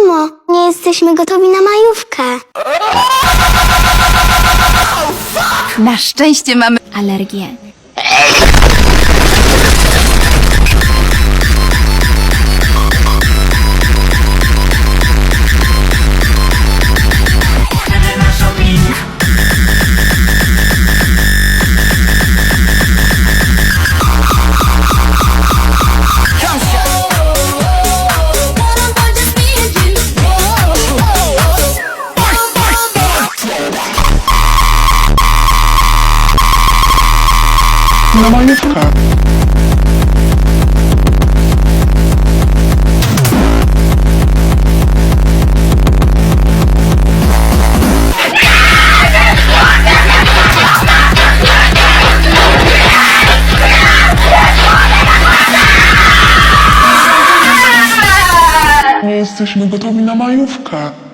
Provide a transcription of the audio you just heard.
Mamo, nie jesteśmy gotowi na majówkę. Na szczęście mamy alergię. Na majówkę. Nie jesteśmy gotowi na majówkę.